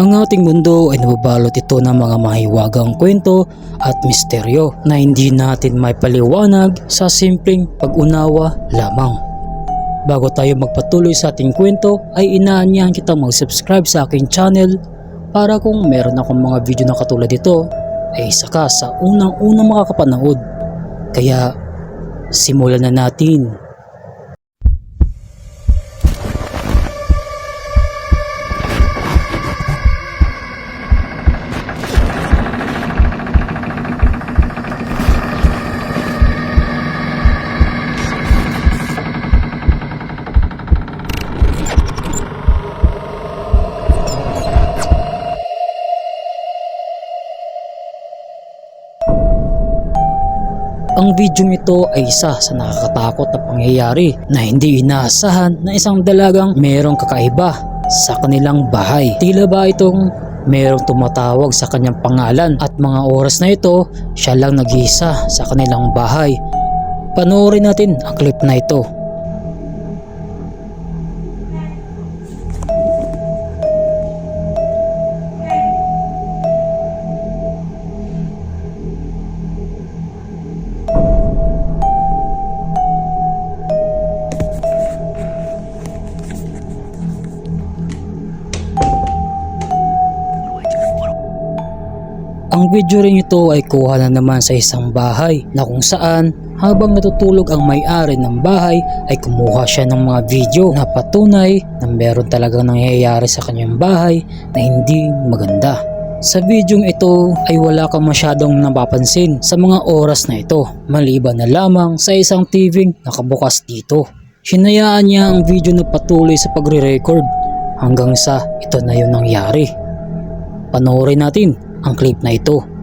Ang ating mundo ay nababalot ito ng mga mahiwagang kwento at misteryo na hindi natin may paliwanag sa simpleng pag-unawa lamang. Bago tayo magpatuloy sa ating kwento ay inaanyahan kita mag-subscribe sa aking channel para kung meron akong mga video na katulad ito ay isa ka sa unang-unang makakapanood. Kaya simulan na natin. Ang video ito ay isa sa nakakatakot na pangyayari na hindi inaasahan na isang dalagang merong kakaiba sa kanilang bahay. Tila ba itong merong tumatawag sa kanyang pangalan at mga oras na ito siya lang nag-iisa sa kanilang bahay. Panoorin natin ang clip na ito. Ang video rin ito ay kuha na naman sa isang bahay na kung saan habang natutulog ang may-ari ng bahay ay kumuha siya ng mga video na patunay na meron talagang nangyayari sa kanyang bahay na hindi maganda. Sa videong ito ay wala kang masyadong napapansin sa mga oras na ito maliban na lamang sa isang TV nakabukas dito. Hinayaan niya ang video na patuloy sa pagre-record hanggang sa ito na yung nangyari. Panoorin natin ang clip na ito.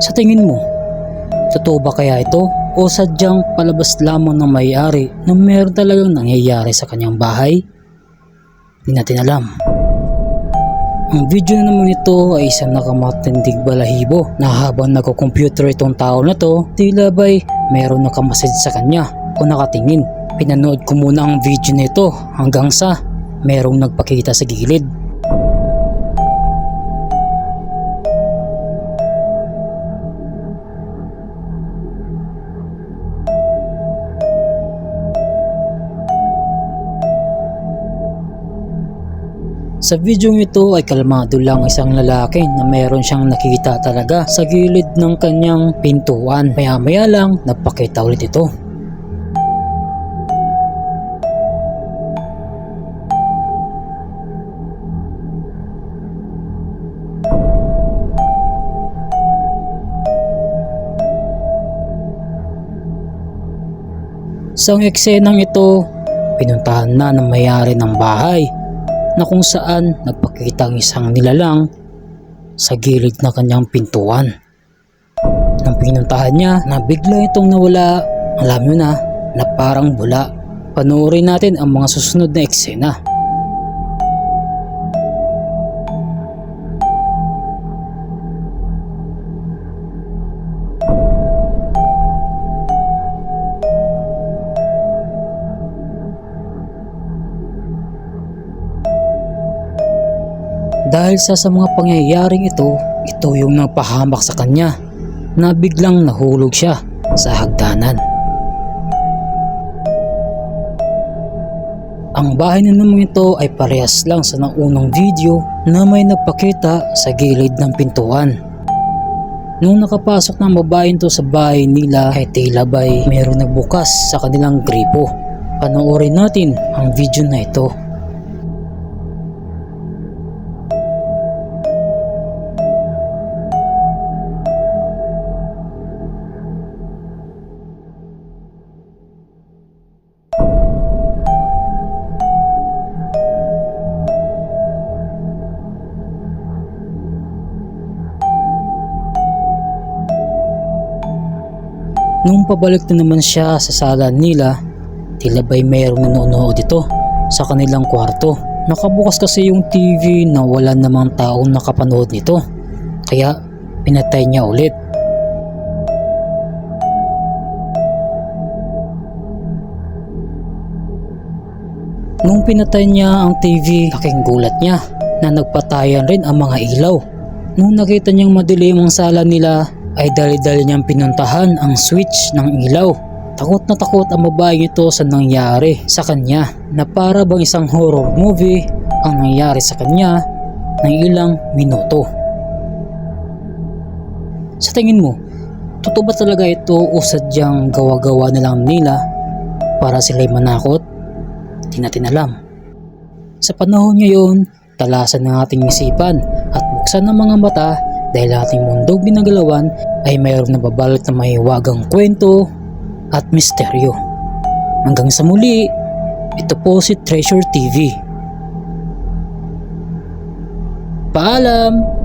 Sa tingin mo, totoo ba kaya ito o sadyang palabas lamang ng may-ari na meron talagang nangyayari sa kanyang bahay? Hindi natin alam. Ang video na naman ito ay isang nakamatindig balahibo na habang nagko-computer itong tao na to, tila ba'y meron nakamasid sa kanya o nakatingin. Pinanood ko muna ang video nito hanggang sa merong nagpakita sa gilid. Sa video ito ay kalmado lang isang lalaki na meron siyang nakita talaga sa gilid ng kanyang pintuan. Maya maya lang nagpakita ulit ito. Sa eksenang ito, pinuntahan na ng mayari ng bahay na kung saan nagpakita ang isang nilalang sa gilid na kanyang pintuan. Nang pinuntahan niya na bigla itong nawala, alam nyo na, na parang bula. Panoorin natin ang mga susunod na eksena. Dahil sa sa mga pangyayaring ito, ito yung napahamak sa kanya na biglang nahulog siya sa hagdanan. Ang bahay na naman ito ay parehas lang sa naunang video na may nagpakita sa gilid ng pintuan. Nung nakapasok ng babae ito sa bahay nila ay tila ba'y mayroong nagbukas sa kanilang gripo. Panoorin natin ang video na ito. Nung pabalik na naman siya sa sala nila, tila ba'y mayroong nanonood dito sa kanilang kwarto. Nakabukas kasi yung TV na wala namang taong nakapanood nito. Kaya pinatay niya ulit. Nung pinatay niya ang TV, laking gulat niya na nagpatayan rin ang mga ilaw. Nung nakita niyang madilim ang sala nila, ay dali-dali niyang pinuntahan ang switch ng ilaw. Takot na takot ang babaeng ito sa nangyari sa kanya na para bang isang horror movie ang nangyari sa kanya ng ilang minuto. Sa tingin mo, totoo ba talaga ito o sadyang gawa-gawa na lang nila para sila'y manakot? Di natin alam. Sa panahon ngayon, talasan ng ating isipan at buksan ng mga mata dahil ating mundong ginagalawan ay mayroong nababalot na mahiwagang kwento at misteryo. Hanggang sa muli, ito po si Treasure TV. Paalam!